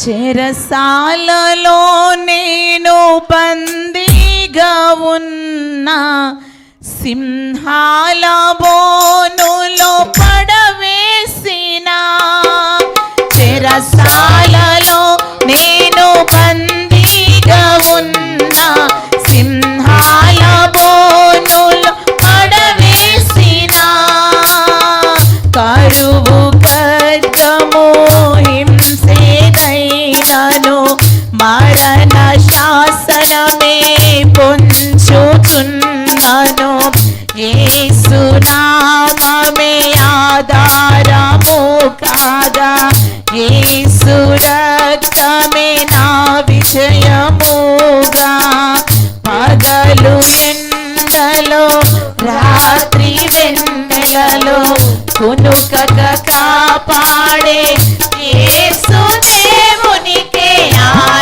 చెరసాలలో నేను పందిగా ఉన్న సింహాల బోనులో పడవేసిన చెరసాలలో నేను పందిగా ఉన్నా ఏసునామమే ఆధారము కాగా ఏసు రక్తమే నా విజయముగా పగలు ఎండలో రాత్రి వెన్నెలలో కునుకక కాపాడే యేసు దేవునికే ఆరాధన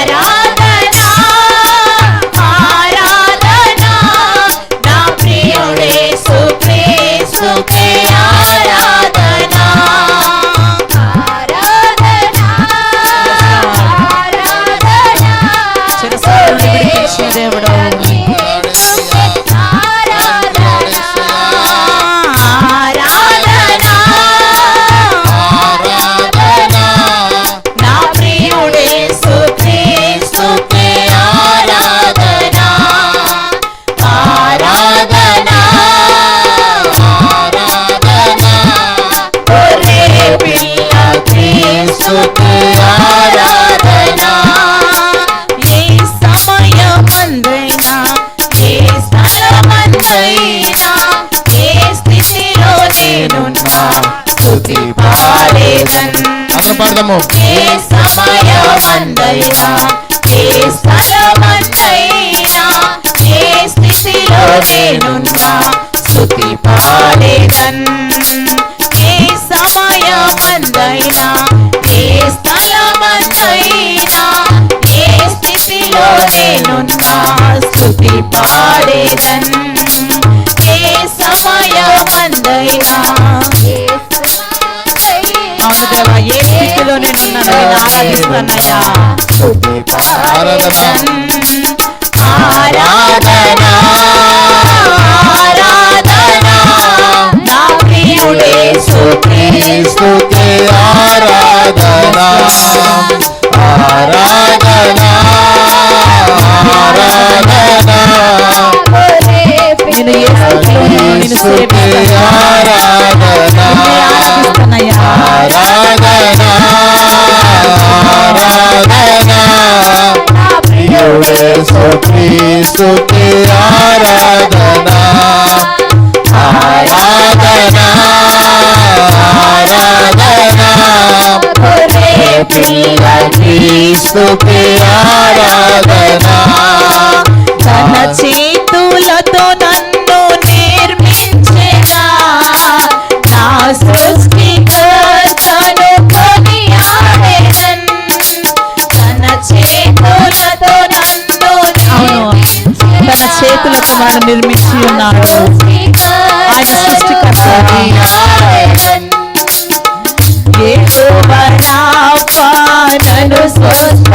అందరం పాడదాము. స్థితిలో నేనున్నా స్తుతి పాడేదన్ ఏ సమయమందైనా ఏ స్థలమందైనా ఏ స్థితిలో నేనున్నా స్తుతి పాడేదన్ ఏ సమయమందైనా దేవా ఏ స్థితిలో నేనున్నాను నేను ఆరాధిస్తానయ్యా ఆరాధన. ఆరాధన ఆరాధన. నా ప్రియుడేసు క్రీస్తుకే ఆరాధన ఆరాధన. క్రీస్తుకే ఆరాధన ఆరాధన ఆరాధన. పిల్ల క్రీస్తుకే ఆరాధన. చేతులతో నిర్మించి ఉన్నాడు ఆయన సృష్టికర్త యెహోవా రాఫా నన్ను స్వస్థ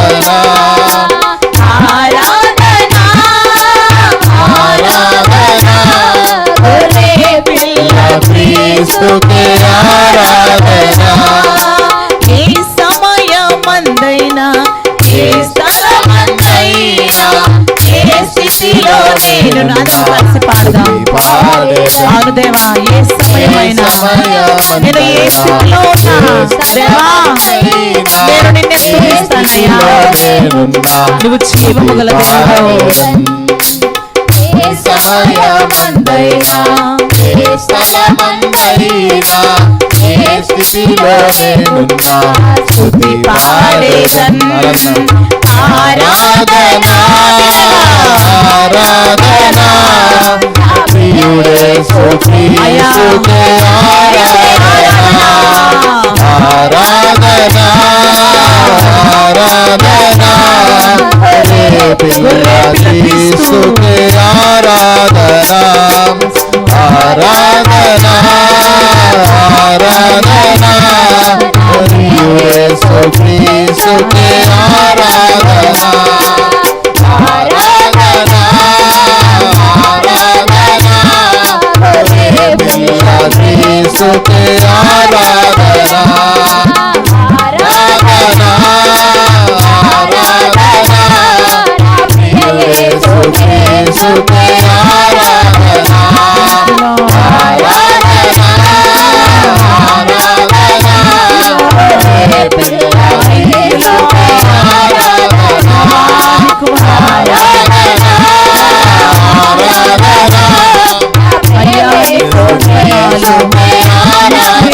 నేను అందరం కలిసి పాడదాం. అవును దేవా ఏ సమయమైనా నేను ఏ స్థితిలో ఉన్నా దేవా నేను నిన్నే స్థుతిస్తానయ్యా. నువ్వు జీవము గల దేవుడవు. ఏ సమయమందైనా ఏ స్థలమందైనా ఏ స్థితిలో నేనున్నా? స్తుతి పాడేదన్ ఆరాధన. ఆరాధన. ప్రియుడే ఆరాధన ಆರಾಧನಾ Para